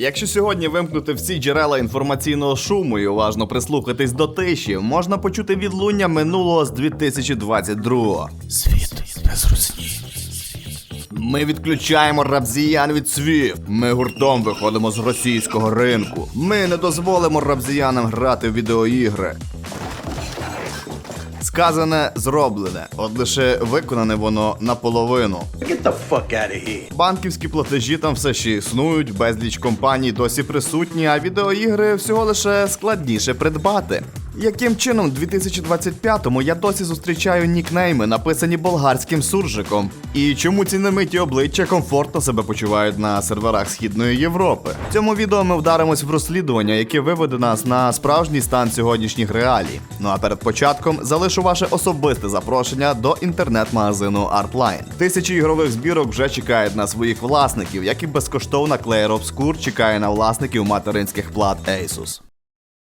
Якщо сьогодні вимкнути всі джерела інформаційного шуму і уважно прислухатись до тиші, можна почути відлуння минулого з 2022-го. Світ без русні. Ми відключаємо рабзіян від свіф. Ми гуртом виходимо з російського ринку. Ми не дозволимо рабзіянам грати в відеоігри. Сказане зроблене, от лише виконане воно наполовину. Get the fuck out of here. Банківські платежі там все ще існують, безліч компаній досі присутні, а відеоігри всього лише складніше придбати. Яким чином в 2025-му я досі зустрічаю нікнейми, написані болгарським суржиком? І чому ці немиті обличчя комфортно себе почувають на серверах Східної Європи? В цьому відео ми вдаримось в розслідування, яке виведе нас на справжній стан сьогоднішніх реалій. Ну а перед початком залишу ваше особисте запрошення до інтернет-магазину Artline. Тисячі ігрових збірок вже чекають на своїх власників, як і безкоштовна Clair Obscure чекає на власників материнських плат Asus.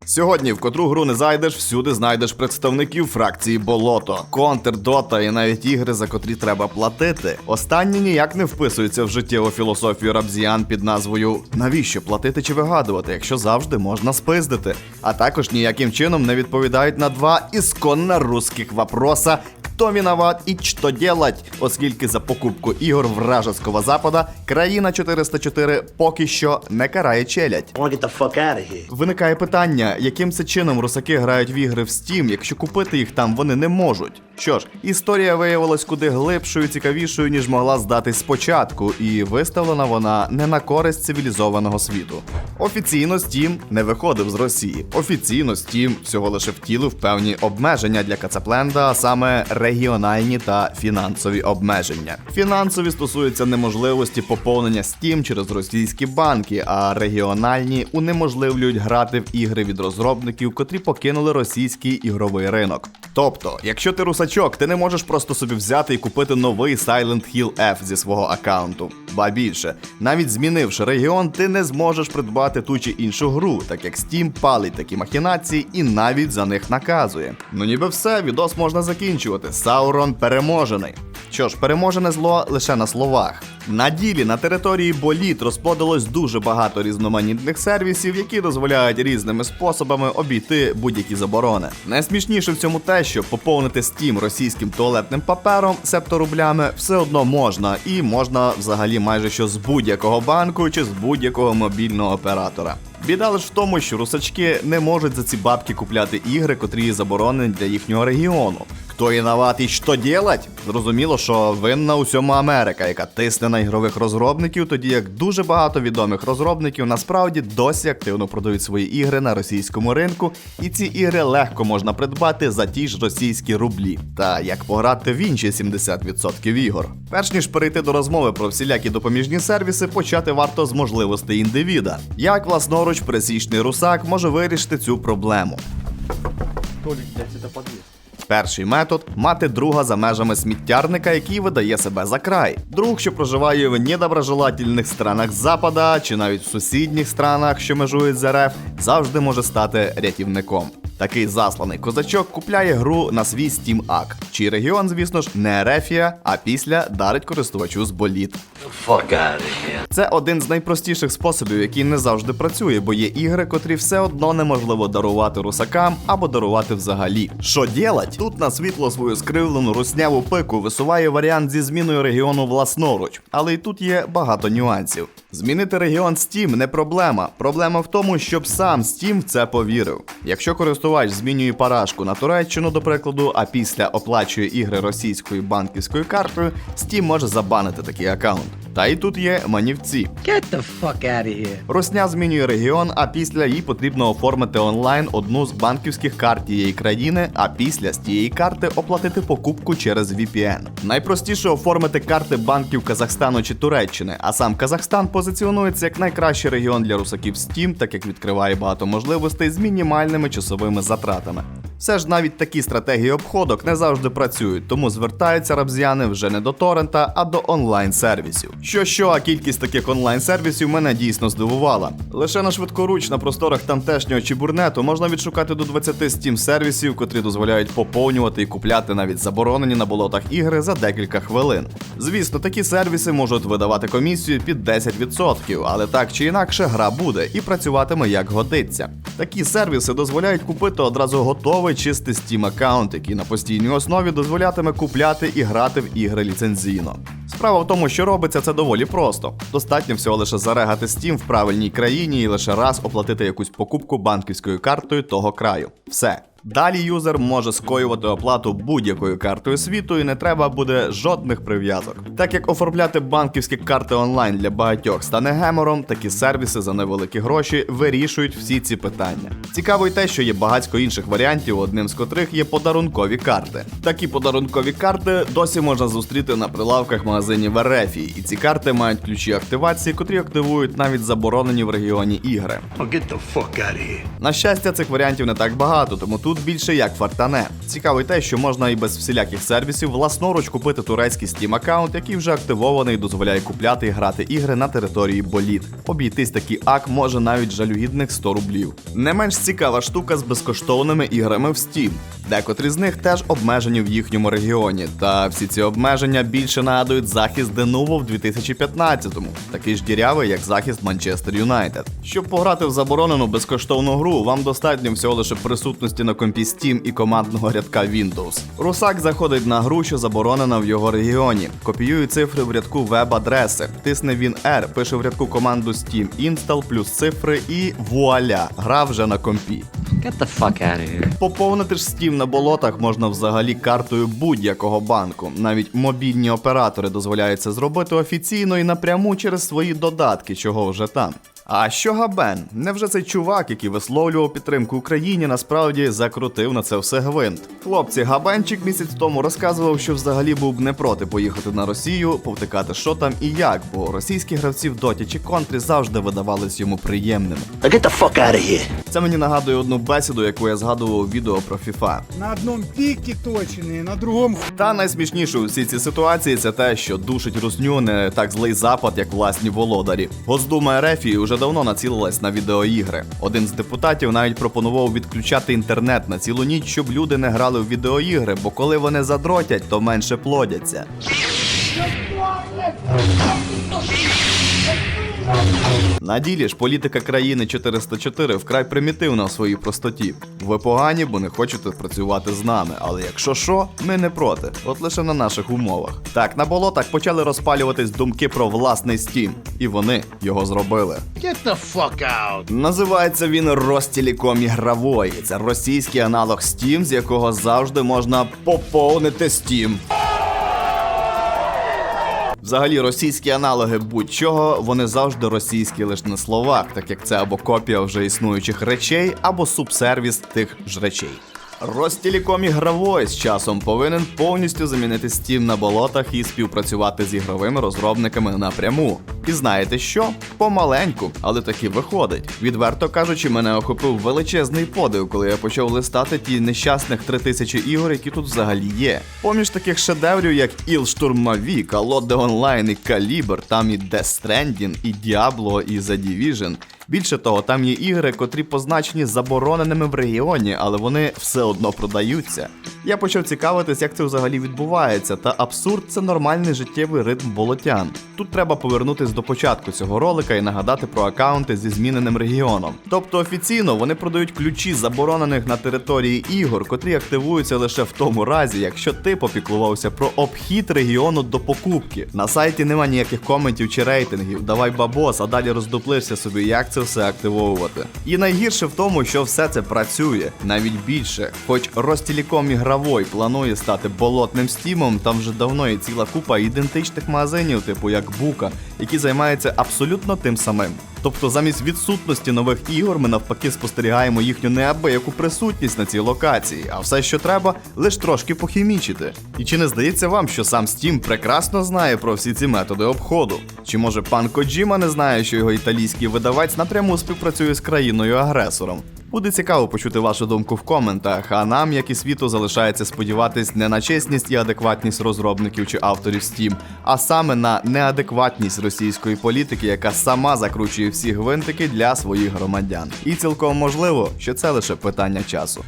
Сьогодні, в котру гру не зайдеш, всюди знайдеш представників фракції Болото, Контр, Дота і навіть ігри, за котрі треба платити. Останні ніяк не вписуються в життєву філософію рабзіян під назвою Навіщо платити чи вигадувати, якщо завжди можна спиздити. А також ніяким чином не відповідають на два ісконно русських вопроса. Хто виноват і що делать, оскільки за покупку ігор вражеского запада країна 404 поки що не карає челядь. Get the fuck out of here. Виникає питання, яким це чином русаки грають в ігри в Steam, якщо купити їх там вони не можуть. Що ж, історія виявилась куди глибшою, і цікавішою, ніж могла здатись спочатку, і виставлена вона не на користь цивілізованого світу. Офіційно Steam не виходив з Росії. Офіційно Steam всього лише втілив певні обмеження для Кацапленда, а саме регіональні та фінансові обмеження. Фінансові стосуються неможливості поповнення Steam через російські банки, а регіональні унеможливлюють грати в ігри від розробників, котрі покинули російський ігровий ринок. Тобто, якщо ти русачок, ти не можеш просто собі взяти і купити новий Silent Hill F зі свого аккаунту. Ба більше, навіть змінивши регіон, ти не зможеш придбати ту чи іншу гру, так як Steam палить такі махінації і навіть за них наказує. Ну ніби все, відос можна закінчувати. Саурон переможений. Що ж, переможене зло лише на словах. На ділі на території боліт розплодилось дуже багато різноманітних сервісів, які дозволяють різними способами обійти будь-які заборони. Найсмішніше в цьому те, що поповнити Steam російським туалетним папером, себто рублями, все одно можна, і можна взагалі майже що з будь-якого банку чи з будь-якого мобільного оператора. Біда лиш в тому, що русачки не можуть за ці бабки купляти ігри, котрі заборонені для їхнього регіону. Хто виноват і що делать? Зрозуміло, що винна усьому Америка, яка тисне на ігрових розробників, тоді як дуже багато відомих розробників насправді досі активно продають свої ігри на російському ринку, і ці ігри легко можна придбати за ті ж російські рублі. Та як пограти в інші 70% ігор. Перш ніж перейти до розмови про всілякі допоміжні сервіси, почати варто з можливостей індивіда. Як власноруч пересічний русак може вирішити цю проблему? Перший метод мати друга за межами сміттярника, який видає себе за край. Друг, що проживає в недоброжелательних странах Запада чи навіть в сусідніх странах, що межують з РФ, завжди може стати рятівником. Такий засланий козачок купляє гру на свій Steam ак. Чий регіон, звісно ж, не Ерефія, а після дарить користувачу з боліт. Це один з найпростіших способів, який не завжди працює, бо є ігри, котрі все одно неможливо дарувати русакам або дарувати взагалі. Що ділать? Тут на світло свою скривлену русняву пику висуває варіант зі зміною регіону власноруч, але й тут є багато нюансів. Змінити регіон Steam не проблема. Проблема в тому, щоб сам Steam в це повірив. Якщо користувач змінює парашку на Туреччину, до прикладу, а після оплачує ігри російською банківською картою, Steam може забанити такий аккаунт. Та й тут є манівці. Get the fuck out of here. Росня змінює регіон, а після їй потрібно оформити онлайн одну з банківських карт тієї країни, а після з тієї карти оплатити покупку через VPN. Найпростіше оформити карти банків Казахстану чи Туреччини, а сам Казахстан позиціонується як найкращий регіон для русаків Steam, так як відкриває багато можливостей з мінімальними часовими затратами. Все ж навіть такі стратегії обходок не завжди працюють, тому звертаються рабзяни вже не до торрента, а до онлайн-сервісів. Що що, а кількість таких онлайн-сервісів мене дійсно здивувала. Лише на швидкоруч на просторах тамтешнього чібурнету можна відшукати до 20 Steam сервісів, котрі дозволяють поповнювати і купляти навіть заборонені на болотах ігри за декілька хвилин. Звісно, такі сервіси можуть видавати комісію під 10%, але так чи інакше гра буде і працюватиме як годиться. Такі сервіси дозволяють купити одразу готовий чистий Steam аккаунт, який на постійній основі дозволятиме купляти і грати в ігри ліцензійно. Справа в тому, що робиться це доволі просто. Достатньо всього лише зарегати Steam в правильній країні і лише раз оплатити якусь покупку банківською картою того краю. Все. Далі юзер може скоювати оплату будь-якою картою світу і не треба буде жодних прив'язок. Так як оформляти банківські карти онлайн для багатьох стане гемором, такі сервіси за невеликі гроші вирішують всі ці питання. Цікаво й те, що є багатько інших варіантів, одним з котрих є подарункові карти. Такі подарункові карти досі можна зустріти на прилавках магазинів РФ, і ці карти мають ключі активації, котрі активують навіть заборонені в регіоні ігри. Get the fuck out of here. На щастя, цих варіантів не так багато, тому тут більше як фартане. Цікаво й те, що можна і без всіляких сервісів власноруч купити турецький Steam аккаунт, який вже активований дозволяє купляти і грати ігри на території боліт. Обійтись такий ак може навіть жалюгідних 100 рублів. Не менш цікава штука з безкоштовними іграми в Steam. Декотрі з них теж обмежені в їхньому регіоні. Та всі ці обмеження більше нагадують захист Денуво в 2015-му, такий ж дірявий, як захист Манчестер Юнайтед. Щоб пограти в заборонену безкоштовну гру, вам достатньо всього лише присутності на компі Steam і командного рядка Windows. Русак заходить на гру, що заборонена в його регіоні. Копіює цифри в рядку веб-адреси. Тисне він R, пише в рядку команду Steam install плюс цифри і вуаля, гра вже на компі. Get the fuck out of here. Поповнити ж Steam на болотах можна взагалі картою будь-якого банку. Навіть мобільні оператори дозволяють це зробити офіційно і напряму через свої додатки, чого вже там. А що Габен? Невже цей чувак, який висловлював підтримку Україні, насправді закрутив на це все гвинт? Хлопці, Габенчик місяць тому розказував, що взагалі був б не проти поїхати на Росію, повтикати, що там і як, бо російські гравці в доті чи контрі завжди видавались йому приємними. Get the fuck out of here. Це мені нагадує одну бесіду, яку я згадував у відео про FIFA. На одном пике точеные, на другом ху- Та найсмішніше у всій цій ситуації це те, що душить русню не так злий запад, як власні володарі. Госдума Ерефії вже давно націлилась на відеоігри. Один з депутатів навіть пропонував відключати інтернет на цілу ніч, щоб люди не грали в відеоігри, бо коли вони задротять, то менше плодяться. На ділі ж політика країни 404 вкрай примітивна у своїй простоті. Ви погані, бо не хочете працювати з нами. Але якщо що, ми не проти, от лише на наших умовах. Так, на болотах почали розпалюватись думки про власний Steam, і вони його зробили. Get the fuck out. Називається він Ростелеком ігрової. Це російський аналог Steam, з якого завжди можна поповнити Steam. Взагалі, російські аналоги будь-чого, вони завжди російські лише на словах, так як це або копія вже існуючих речей, або субсервіс тих ж речей. Ростелеком ігровой з часом повинен повністю замінити Steam на болотах і співпрацювати з ігровими розробниками напряму. І знаєте що? Помаленьку, але таки виходить. Відверто кажучи, мене охопив величезний подив, коли я почав листати ті нещасних 3000 ігор, які тут взагалі є. Поміж таких шедеврів, як Іл of the Online і Калібр, там і Death Stranding, і Diablo, і The Division. Більше того, там є ігри, котрі позначені забороненими в регіоні, але вони все одно продаються. Я почав цікавитись, як це взагалі відбувається, та абсурд це нормальний життєвий ритм болотян. Тут треба повернутись до початку цього ролика і нагадати про аккаунти зі зміненим регіоном. Тобто офіційно вони продають ключі заборонених на території ігор, котрі активуються лише в тому разі, якщо ти попіклувався про обхід регіону до покупки. На сайті нема ніяких коментів чи рейтингів. Давай бабос, а далі роздуплишся собі, як це все активовувати. І найгірше в тому, що все це працює навіть більше. Хоч Ростелеком ігровой планує стати болотним стімом, там вже давно є ціла купа ідентичних магазинів, типу як Бука, які займаються абсолютно тим самим. Тобто замість відсутності нових ігор ми навпаки спостерігаємо їхню неабияку присутність на цій локації, а все, що треба, лише трошки похімічити. І чи не здається вам, що сам Steam прекрасно знає про всі ці методи обходу? Чи може пан Коджіма не знає, що його італійський видавець напряму співпрацює з країною-агресором? Буде цікаво почути вашу думку в коментах. А нам, як і світу, залишається сподіватись не на чесність і адекватність розробників чи авторів Steam, а саме на неадекватність російської політики, яка сама закручує всі гвинтики для своїх громадян. І цілком можливо, що це лише питання часу.